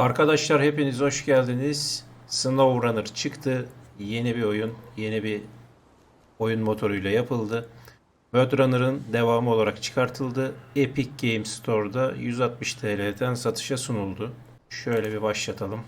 Arkadaşlar hepiniz hoş geldiniz. SnowRunner çıktı. Yeni bir oyun, yeni bir oyun motoruyla yapıldı. Roadrunner'ın devamı olarak çıkartıldı. Epic Games Store'da 160 TL'den satışa sunuldu. Şöyle bir başlatalım.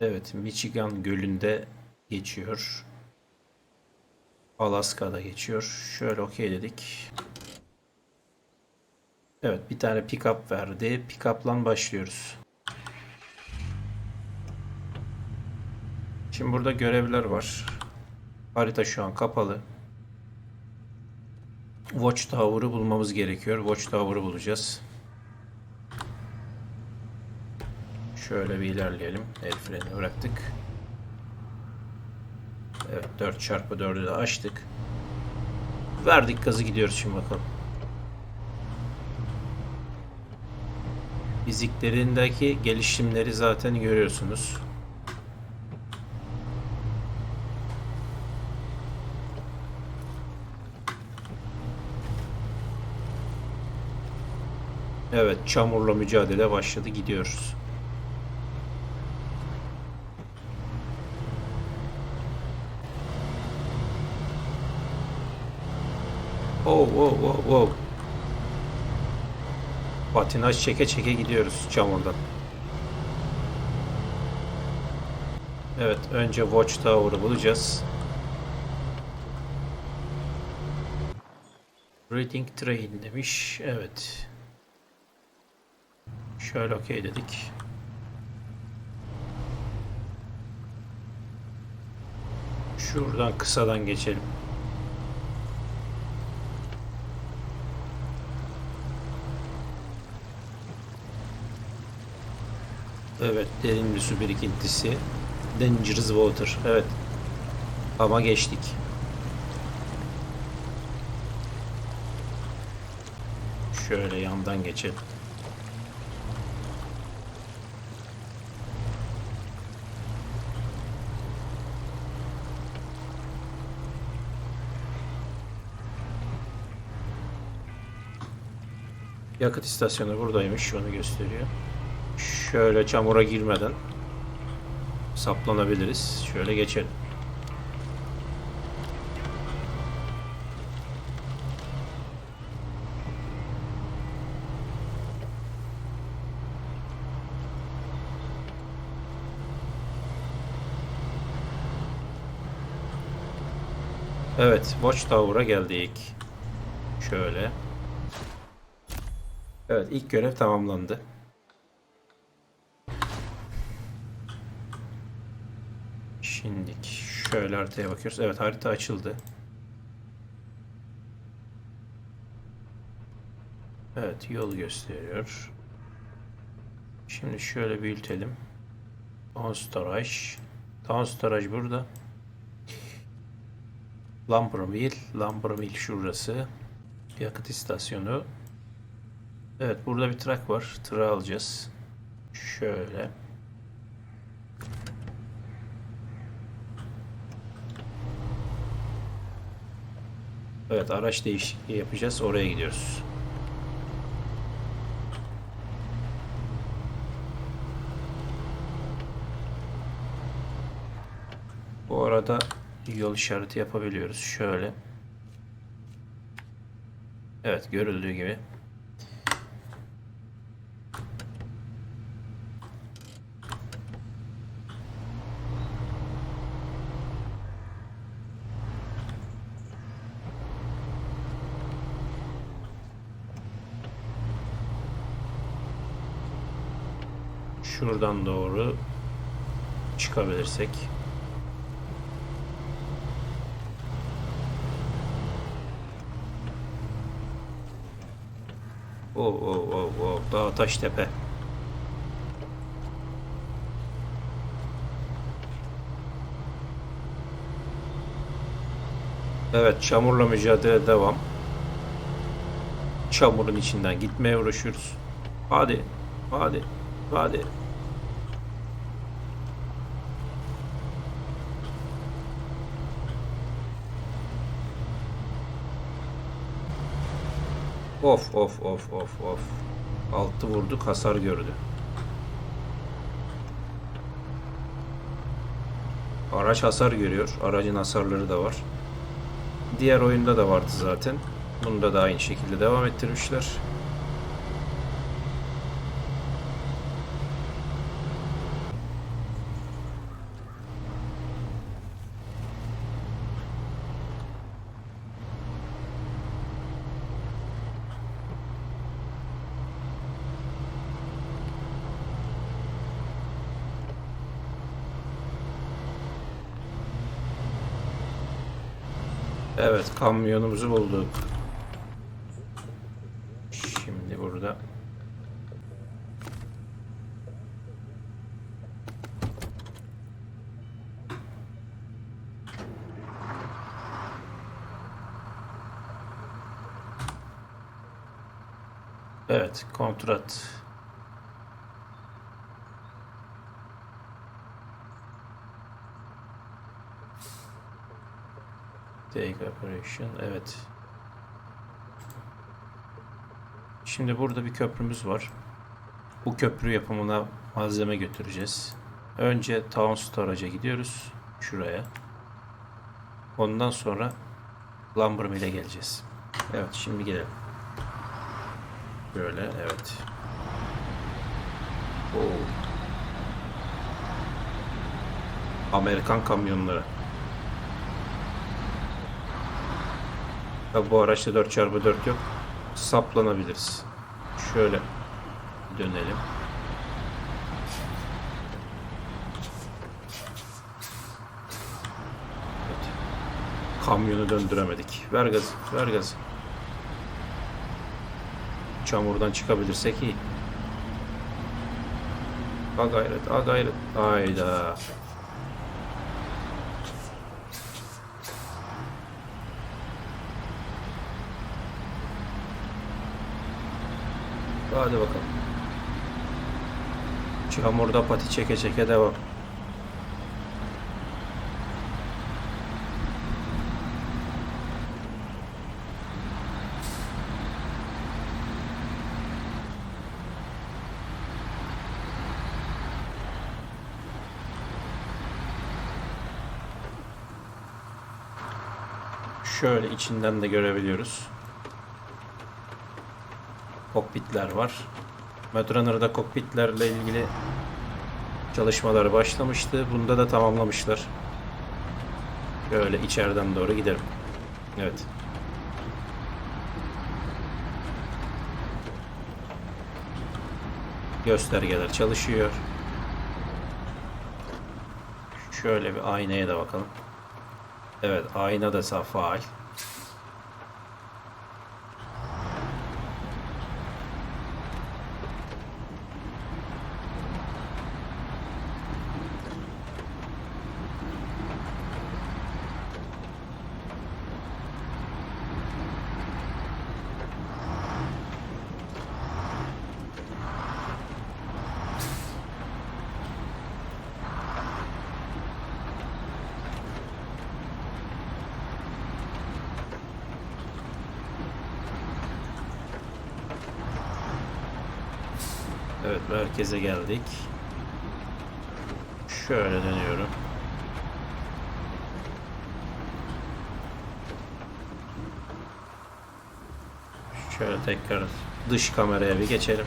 Evet, Michigan Gölü'nde geçiyor. Alaska'da geçiyor. Şöyle okey dedik. Evet bir tane pickup verdi. Pickup'la başlıyoruz. Şimdi burada görevler var. Harita şu an kapalı. Watch Tower'ı bulmamız gerekiyor. Watch Tower'ı bulacağız. Şöyle bir ilerleyelim. El freni bıraktık. Evet 4x4'ü de açtık. Verdik gazı gidiyoruz şimdi bakalım. Fiziklerindeki gelişimleri zaten görüyorsunuz. Evet, çamurla mücadele başladı. Gidiyoruz. Oh, oh, oh, oh. Patinaj çeke çeke gidiyoruz çamurdan. Evet, önce Watch Tower'ı bulacağız. Reading Train demiş. Evet. Şöyle okey dedik. Şuradan kısadan geçelim. Evet, derin bir su birikintisi. Dangerous water. Evet. Ama geçtik. Şöyle yandan geçelim. Yakıt istasyonu buradaymış. Onu gösteriyor. Şöyle çamura girmeden saplanabiliriz. Şöyle geçelim. Evet, Watch Tower'a geldik. Şöyle. Evet, ilk görev tamamlandı. Şimdiki şöyle haritaya bakıyoruz. Evet harita açıldı. Evet yol gösteriyor. Şimdi şöyle büyütelim. Town Storage. Town burada. Lamberville. Lamberville şurası. Yakıt istasyonu. Evet burada bir trak var. Tırağı alacağız. Şöyle. Evet araç değişikliği yapacağız. Oraya gidiyoruz. Bu arada yol işareti yapabiliyoruz. Şöyle. Evet görüldüğü gibi. Şuradan doğru çıkabilirsek. Oh oh oh oh dağ taş tepe. Evet çamurla mücadele devam. Çamurun içinden gitmeye uğraşıyoruz. Hadi hadi hadi. Of of of of of. Altı vurduk hasar gördü. Araç hasar görüyor. Aracın hasarları da var. Diğer oyunda da vardı zaten. Bunda da aynı şekilde devam ettirmişler. Evet, kamyonumuzu bulduk. Şimdi burada Evet, kontrat. Take operation. Evet. Şimdi burada bir köprümüz var. Bu köprü yapımına malzeme götüreceğiz. Önce Town Storage'a gidiyoruz. Şuraya. Ondan sonra Lumber Mill'e geleceğiz. Evet şimdi gelelim. Böyle evet. Oo. Amerikan kamyonları. Tabi bu araçta 4x4 yok. Saplanabiliriz. Şöyle dönelim. Evet. Kamyonu döndüremedik. Ver gazı, ver gazı. Çamurdan çıkabilirsek iyi. A gayret, a gayret. Hayda. Hadi bakalım. Çamurda pati çeke çeke devam. Şöyle içinden de görebiliyoruz. Kokpitler var. Metrunner'da kokpitlerle ilgili çalışmalar başlamıştı. Bunda da tamamlamışlar. Şöyle içeriden doğru gidelim. Evet. Göstergeler çalışıyor. Şöyle bir aynaya da bakalım. Evet, ayna da faal. Evet, merkeze geldik. Şöyle dönüyorum. Şöyle tekrar dış kameraya bir geçelim.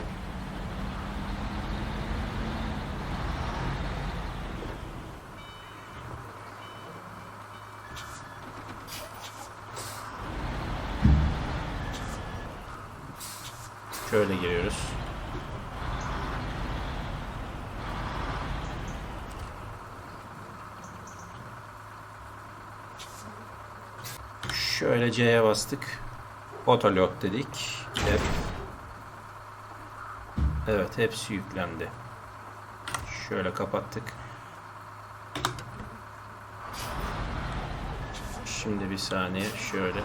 Şöyle giriyoruz. C'ye bastık. Autoload dedik. Hep. Evet hepsi yüklendi. Şöyle kapattık. Şimdi bir saniye şöyle.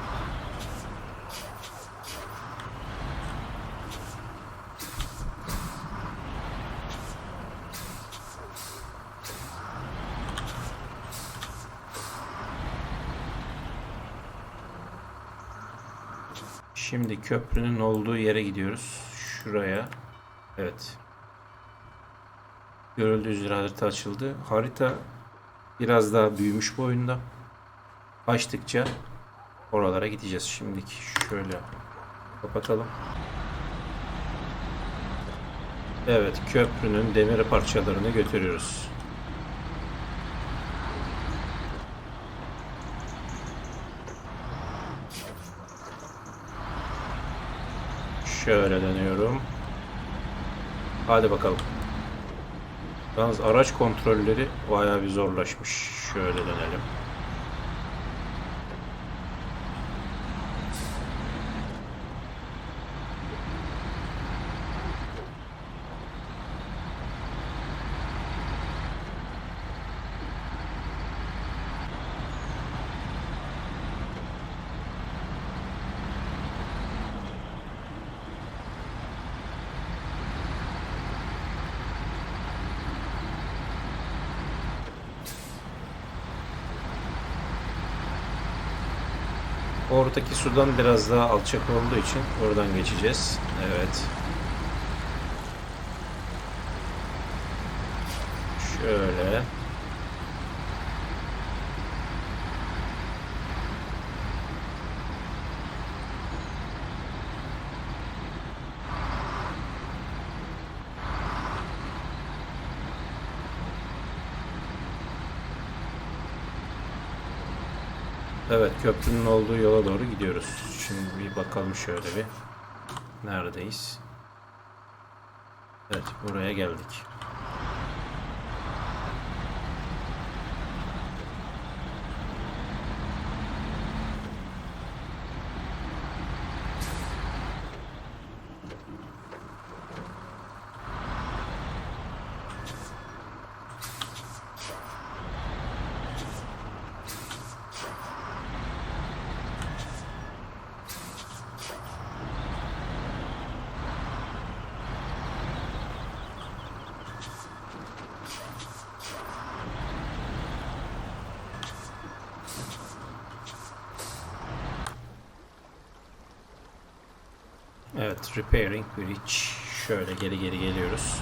Şimdi köprünün olduğu yere gidiyoruz. Şuraya. Evet. Görüldüğü üzere harita açıldı. Harita biraz daha büyümüş bu oyunda. Açtıkça oralara gideceğiz. Şimdiki şöyle kapatalım. Evet, köprünün demir parçalarını götürüyoruz. Şöyle dönüyorum. Hadi bakalım. Yalnız araç kontrolleri bayağı bir zorlaşmış. Şöyle dönelim. Oradaki sudan biraz daha alçak olduğu için oradan geçeceğiz. Evet. Şöyle. Evet köprünün olduğu yola doğru gidiyoruz. Şimdi bir bakalım şöyle bir. Neredeyiz? Evet buraya geldik. Evet repairing bridge. Şöyle geri geri geliyoruz.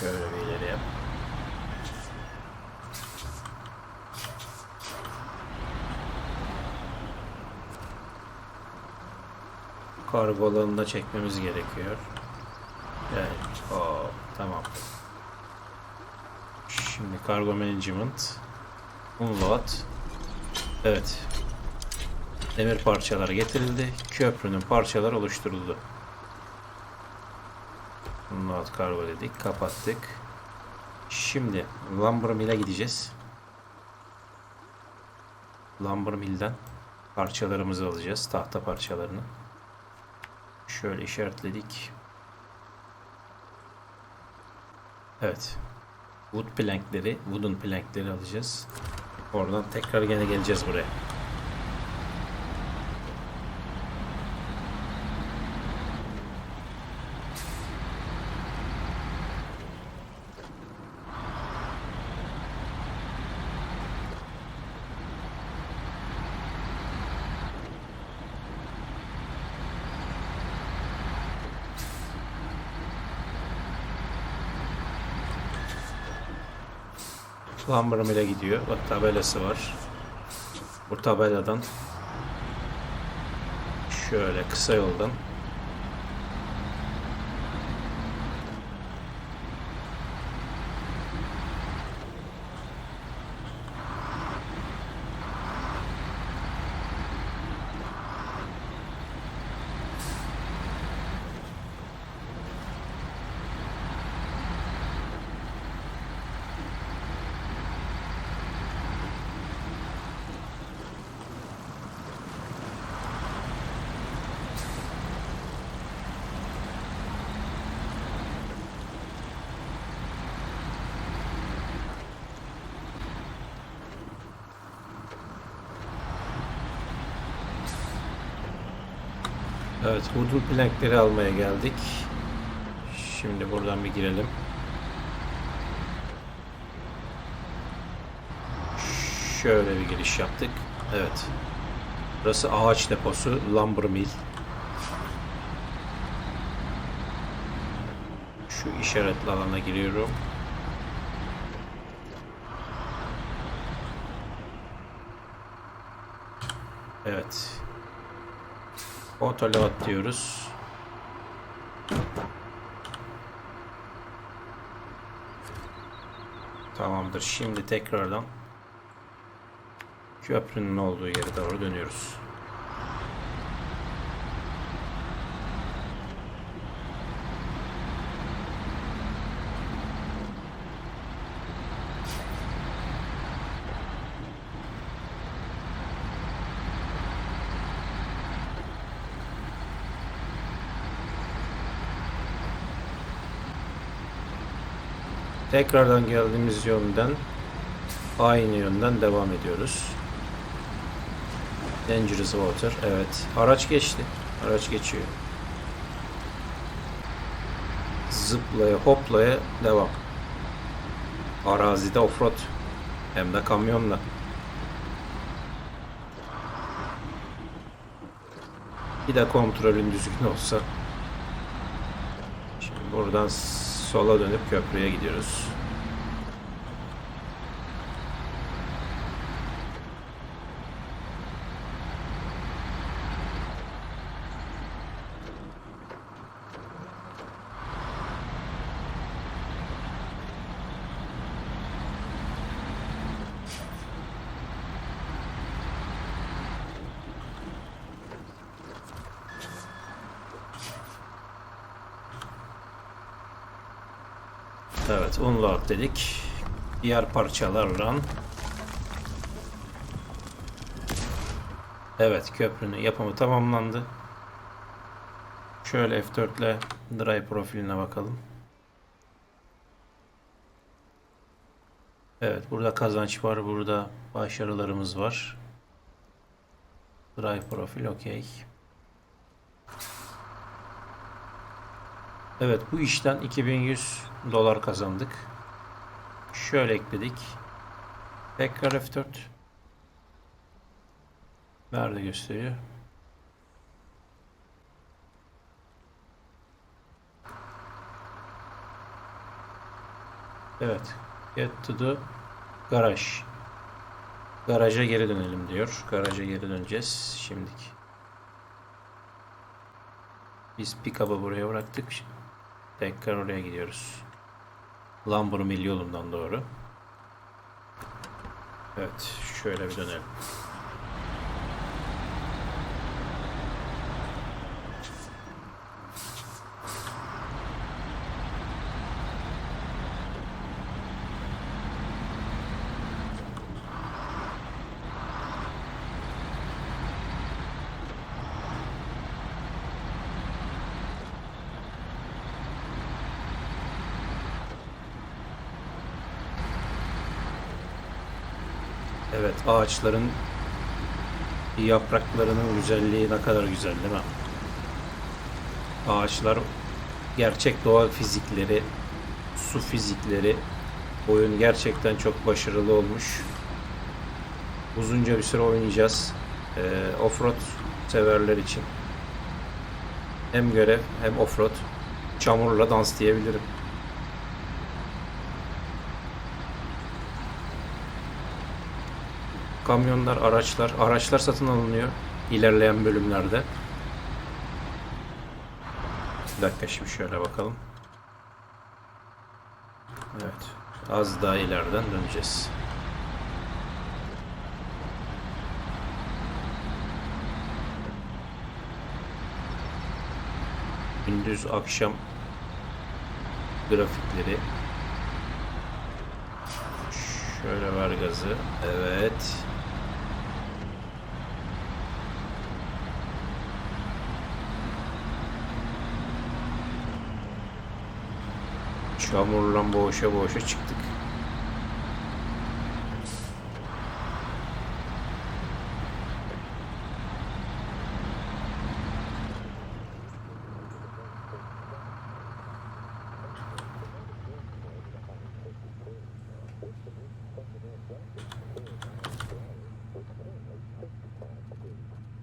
Şöyle bir ileriye. Kargo alanında çekmemiz gerekiyor. Evet. O tamam. Şimdi kargo management. Unload. Evet. Demir parçaları getirildi. Köprünün parçaları oluşturuldu. Unload kargo dedik. Kapattık. Şimdi Lumber gideceğiz. Lumber parçalarımızı alacağız. Tahta parçalarını. Şöyle işaretledik. Evet. Wood plankleri, wooden plankleri alacağız. Oradan tekrar gene geleceğiz buraya. Lumber Mill'e gidiyor. Bak tabelası var. Bu tabeladan şöyle kısa yoldan Evet, wooden plankleri almaya geldik. Şimdi buradan bir girelim. Şöyle bir giriş yaptık. Evet. Burası ağaç deposu, lumber mill. Şu işaretli alana giriyorum. Evet. Otoload diyoruz. Tamamdır. Şimdi tekrardan köprünün olduğu yere doğru dönüyoruz. Tekrardan geldiğimiz yönden aynı yönden devam ediyoruz. Dangerous Water. Evet. Araç geçti. Araç geçiyor. Zıplaya hoplaya devam. Arazide offroad. Hem de kamyonla. Bir de kontrolün düzgün olsa. Şimdi buradan sola dönüp köprüye gidiyoruz. Evet, unload dedik. Diğer parçalarla Evet, köprünün yapımı tamamlandı. Şöyle F4 ile drive profiline bakalım. Evet, burada kazanç var, burada başarılarımız var. Drive profil okey. Evet bu işten 2100 dolar kazandık. Şöyle ekledik. Tekrar F4. Nerede gösteriyor? Evet. Get to the garage. Garaja geri dönelim diyor. Garaja geri döneceğiz şimdiki. Biz pick-up'ı buraya bıraktık. Tekrar oraya gidiyoruz. Lumber Mill yolundan doğru. Evet, şöyle bir dönelim. Evet, ağaçların yapraklarının güzelliği ne kadar güzel değil mi? Ağaçlar gerçek doğa fizikleri, su fizikleri oyun gerçekten çok başarılı olmuş. Uzunca bir süre oynayacağız. Ee, offroad severler için. Hem görev hem offroad. Çamurla dans diyebilirim. Kamyonlar, araçlar, araçlar satın alınıyor ilerleyen bölümlerde. Bir dakika şimdi şöyle bakalım. Evet. Az daha ileriden döneceğiz. Gündüz akşam grafikleri Şöyle ver gazı. Evet. Çamurla boğuşa boğuşa çıktık.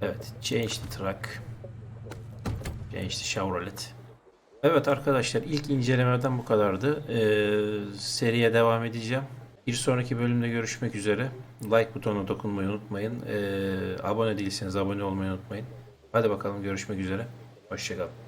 Evet, change the track. Change the Chevrolet. Evet arkadaşlar ilk incelemelerden bu kadardı. Ee, seriye devam edeceğim. Bir sonraki bölümde görüşmek üzere. Like butonuna dokunmayı unutmayın. Ee, abone değilseniz abone olmayı unutmayın. Hadi bakalım görüşmek üzere. Hoşçakalın.